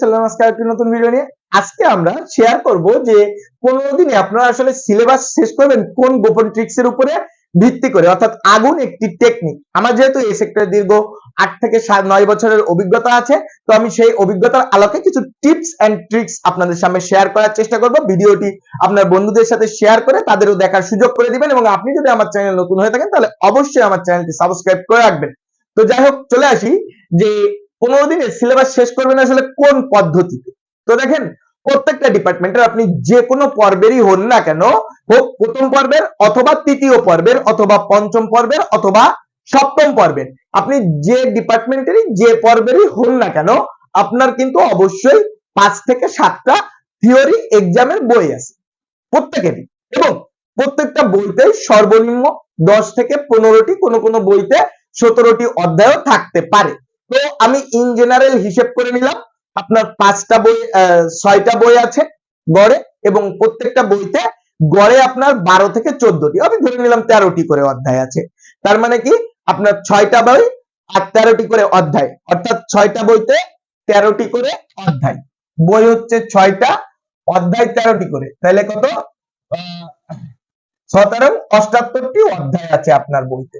সাল্লাম আজকে আমরা শেয়ার যে আপনারা আসলে সিলেবাস শেষ করবেন কোন গোপন উপরে ভিত্তি করে, অর্থাৎ আগুন একটি টেকনিক আমার যেহেতু এই দীর্ঘ আট থেকে নয় বছরের অভিজ্ঞতা আছে, তো আমি সেই অভিজ্ঞতার আলোকে কিছু টিপস এন্ড ট্রিক্স আপনাদের সামনে শেয়ার করার চেষ্টা করব। ভিডিওটি আপনার বন্ধুদের সাথে শেয়ার করে তাদেরও দেখার সুযোগ করে দিবেন এবং আপনি যদি আমার চ্যানেল নতুন হয়ে থাকেন, তাহলে অবশ্যই আমার চ্যানেলটি সাবস্ক্রাইব করে রাখবেন। তো যাই হোক, চলে আসি যে পনেরো দিনে সিলেবাস শেষ করবেন আসলে কোন পদ্ধতিতে? তো দেখেন, প্রত্যেকটা ডিপার্টমেন্টের আপনি যে কোনো পর্বেরই হন না কেন, হোক প্রথম পর্বের অথবা তৃতীয় পর্বের অথবা পঞ্চম পর্বের অথবা সপ্তম পর্বের, আপনি যে ডিপার্টমেন্টেরই যে পর্বেরই হন না কেন, আপনার কিন্তু অবশ্যই পাঁচ থেকে সাতটা থিওরি এক্সামের বই আছে, প্রত্যেকেরই। এবং প্রত্যেকটা বইতে সর্বনিম্ন দশ থেকে পনেরোটি কোনো কোনো বইতে সতেরোটি অধ্যায়ও থাকতে পারে। তো আমি ইন জেনারেল হিসেব করে নিলাম। আপনার পাঁচটা বই ছয়টা বই আছে গড়ে এবং প্রত্যেকটা বইতে গড়ে আপনার বারো থেকে চোদ্দটি। আমি ধরে নিলাম তেরোটি করে অধ্যায় আছে। তার মানে কি? আপনার ছয়টা বই আর তেরোটি করে অধ্যায়। অর্থাৎ ছয়টা বইতে তেরোটি করে অধ্যায়। বই হচ্ছে ছয়টা, অধ্যায় তেরোটি করে। তাহলে কত? সতেরো, অষ্টাত্তরটি অধ্যায় আছে আপনার বইতে।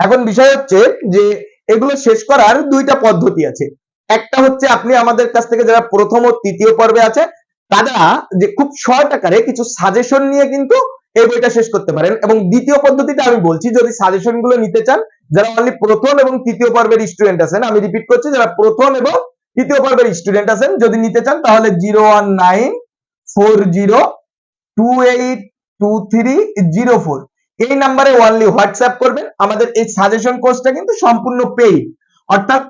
এখন বিষয় হচ্ছে যে এগুলো শেষ করার দুইটা পদ্ধতি আছে। একটা হচ্ছে আপনি আমাদের কাছ থেকে যারা প্রথম ও তৃতীয় পর্বে আছে, তারা যে খুব শর্ট আকারে কিছু সাজেশন নিয়ে কিন্তু এই বইটা শেষ করতে পারেন। এবং দ্বিতীয় পদ্ধতিটা আমি বলছি, যদি সাজেশনগুলো নিতে চান, যারা অনলি প্রথম এবং তৃতীয় পর্বের স্টুডেন্ট আছেন, আমি রিপিট করছি, যারা প্রথম এবং তৃতীয় পর্বের স্টুডেন্ট আছেন, যদি নিতে চান, তাহলে zero one nine four zero two eight two three zero four এই নাম্বারে ওনলি হোয়াটসঅ্যাপ করবেন। আমাদের এই সাজেশন কোর্সটা কিন্তু সম্পূর্ণ পেইড অর্থাৎ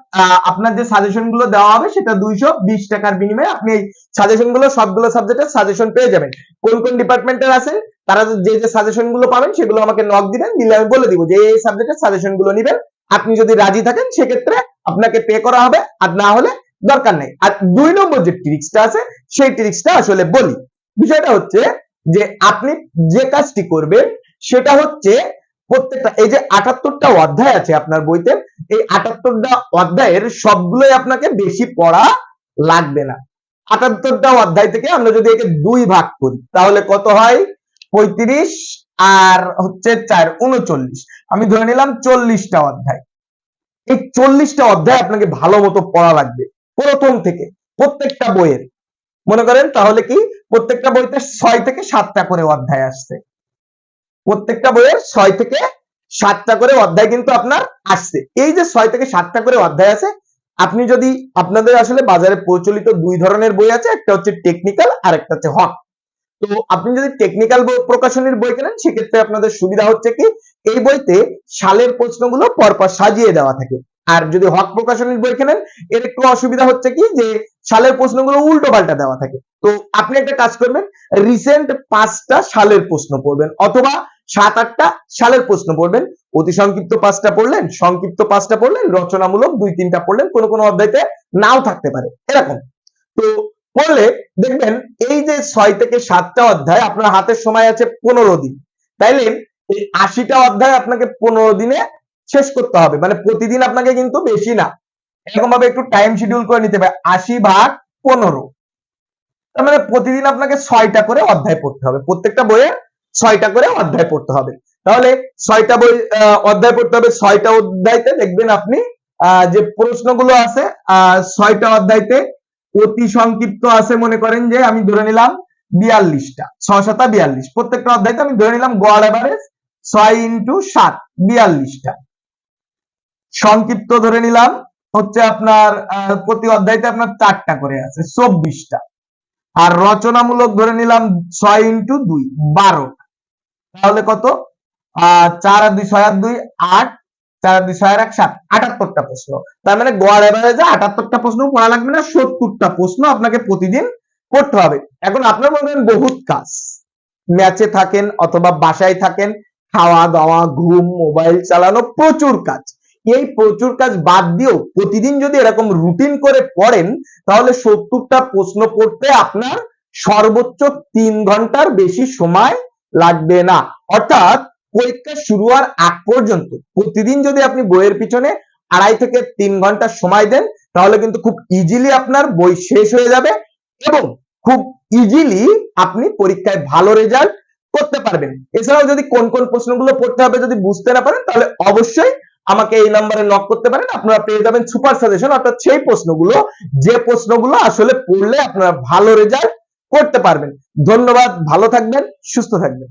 আপনার যে সাজেশনগুলো দেওয়া হবে, সেটা দুইশো বিশ টাকার বিনিময়ে আপনি এই সাজেশনগুলো, সবগুলো সাবজেক্টের সাজেশন পেয়ে যাবেন। কোন কোন ডিপার্টমেন্টের আছেন, তারা যে যে সাজেশনগুলো পাবেন, সেগুলো আমাকে নক দিবেন, দিলে আমি বলে দিব যে, এই সাবজেক্টের সাজেশনগুলো নিবেন। আপনি যদি রাজি থাকেন, সেক্ষেত্রে আপনাকে পে করা হবে। আর না হলে দরকার নেই। আর দুই নম্বর যে ট্রিক্সটা আছে, সেই ট্রিক্সটা আসলে বলি। বিষয়টা হচ্ছে যে, আপনি যে কাজটি করবেন সেটা হচ্ছে প্রত্যেকটা, এই যে আটাত্তরটা অধ্যায় আছে আপনার বইতে, এই আটাত্তরটা অধ্যায়ের সবগুলোই আপনাকে বেশি পড়া লাগবে না। আটাত্তরটা অধ্যায় থেকে আমরা যদি একে দুই ভাগ করি, তাহলে কত হয়? পঁয়ত্রিশ আর হচ্ছে চার, উনচল্লিশ। আমি ধরে নিলাম চল্লিশটা অধ্যায়। এই চল্লিশটা অধ্যায় আপনাকে ভালো মতো পড়া লাগবে, প্রথম থেকে, প্রত্যেকটা বইয়ের। মনে করেন তাহলে কি? প্রত্যেকটা বইতে ছয় থেকে সাতটা করে অধ্যায় আসছে। প্রত্যেকটা বইয়ের ছয় থেকে সাতটা করে অধ্যায় কিন্তু আপনার আসছে। এই যে ছয় থেকে সাতটা করে অধ্যায় আছে, আপনি যদি আপনাদের আসলে বাজারে প্রচলিত দুই ধরনের বই আছে, একটা হচ্ছে টেকনিক্যাল আর একটা হচ্ছে হক তো আপনি যদি টেকনিক্যাল প্রকাশনীর বই কেনেন, সেক্ষেত্রে আপনাদের সুবিধা হচ্ছে কি, এই বইতে সালের প্রশ্নগুলো পরপর সাজিয়ে দেওয়া থাকে। আর যদি হক প্রকাশনীর বই কেনেন, এর একটু অসুবিধা হচ্ছে কি, যে সালের প্রশ্নগুলো উল্টো পাল্টা দেওয়া থাকে। তো আপনি একটা কাজ করবেন রিসেন্ট পাঁচটা সালের প্রশ্ন পড়বেন, অথবা সাত আটটা সালের প্রশ্ন পড়বেন। অতি সংক্ষিপ্ত পাঁচটা পড়লেন, সংক্ষিপ্ত পাঁচটা পড়লেন, রচনামূলক দুই তিনটা পড়লেন, কোনো কোনো অধ্যায়তে নাও থাকতে পারে। এরকম। তো পড়লে দেখবেন এই যে ছয় থেকে সাতটা অধ্যায় আপনার হাতের সময় আছে পনেরো দিন। তাইলে এই আশিটা অধ্যায় আপনাকে পনেরো দিনে শেষ করতে হবে। মানে প্রতিদিন আপনাকে কিন্তু বেশি না। এরকম ভাবে একটু টাইম শিডিউল করে নিতে হবে। আশি ভাগ পনেরো। তার মানে প্রতিদিন আপনাকে ছয়টা করে অধ্যায় পড়তে হবে। প্রত্যেকটা বইয়ে ছয়টা করে অধ্যায় পড়তে হবে। তাহলে ছয়টা বই অধ্যায় পড়তে হবে, ছয়টা অধ্যায়তে দেখবেন আপনি যে প্রশ্নগুলো আছে ছয়টা অধ্যায়তে অতি সংক্ষিপ্ত আছে মনে করেন যে আমি ধরে নিলাম বিয়াল্লিশটা ছয় সাতা বিয়াল্লিশ। প্রত্যেকটা অধ্যায়তে আমি ধরে নিলাম গড় এভারেজ ছয় ইন্টু সাত, বিয়াল্লিশটা। সংক্ষিপ্ত ধরে নিলাম, হচ্ছে আপনার প্রতি অধ্যায়তে আপনার চারটা করে আছে, চব্বিশটা। আর রচনামূলক ধরে নিলাম ছয় ইন্টু দুই বারো তাহলে কত? চার আর দুই, ছয় আর দুই, আট, চার দুই, ছয় আর এক, সাত। আটাত্তরটা প্রশ্ন। তার মানে গড় এভারেজে আটাত্তরটা প্রশ্ন পড়া লাগবে না, সত্তরটা প্রশ্ন আপনাকে প্রতিদিন পড়তে হবে। এখন আপনার মনে করেন বহুত কাজ। ম্যাচে থাকেন অথবা বাসায় থাকেন, খাওয়া দাওয়া, ঘুম, মোবাইল চালানো প্রচুর কাজ। এই প্রচুর কাজ বাদ দিয়েও প্রতিদিন যদি এরকম রুটিন করে পড়েন, তাহলে সত্তরটা প্রশ্ন পড়তে আপনার সর্বোচ্চ তিন ঘণ্টার বেশি সময় লাগবে না। অর্থাৎ পরীক্ষা শুরু হওয়ার আগ পর্যন্ত প্রতিদিন যদি আপনি বইয়ের পিছনে আড়াই থেকে তিন ঘণ্টা সময় দেন, তাহলে কিন্তু খুব ইজিলি আপনার বই শেষ হয়ে যাবে এবং খুব ইজিলি আপনি পরীক্ষায় ভালো রেজাল্ট করতে পারবেন। এছাড়াও যদি কোন কোন প্রশ্নগুলো পড়তে হবে যদি বুঝতে না পারেন, তাহলে অবশ্যই আমাকে এই নাম্বারে নক করতে পারেন। আপনারা পেয়ে যাবেন সুপার সাজেশন অর্থাৎ সেই প্রশ্নগুলো, যে প্রশ্নগুলো আসলে পড়লে আপনারা ভালো রেজাল্ট করতে পারবেন। ধন্যবাদ ভালো থাকবেন সুস্থ থাকবেন।